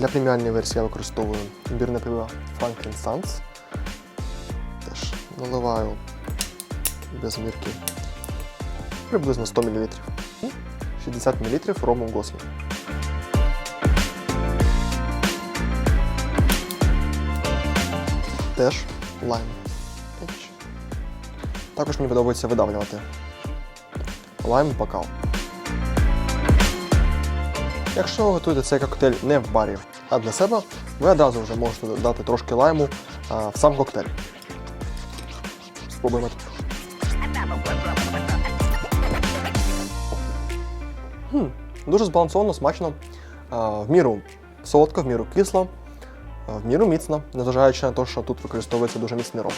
Для преміальної версії я використовую імбірне пиво Franklin Sands. Теж наливаю без мірки приблизно 100 мл. 60 мл рому Гослінг. Теж лайм. Також мені подобається видавлювати лайм бокал. Якщо ви готуєте цей коктейль не в барі, а для себе, ви одразу вже можете додати трошки лайму а, в сам коктейль. Спробуємо. Хм, дуже збалансовано, смачно, а, в міру солодко, в міру кисло, а, в міру міцно, незважаючи на те, що тут використовується дуже міцний ром.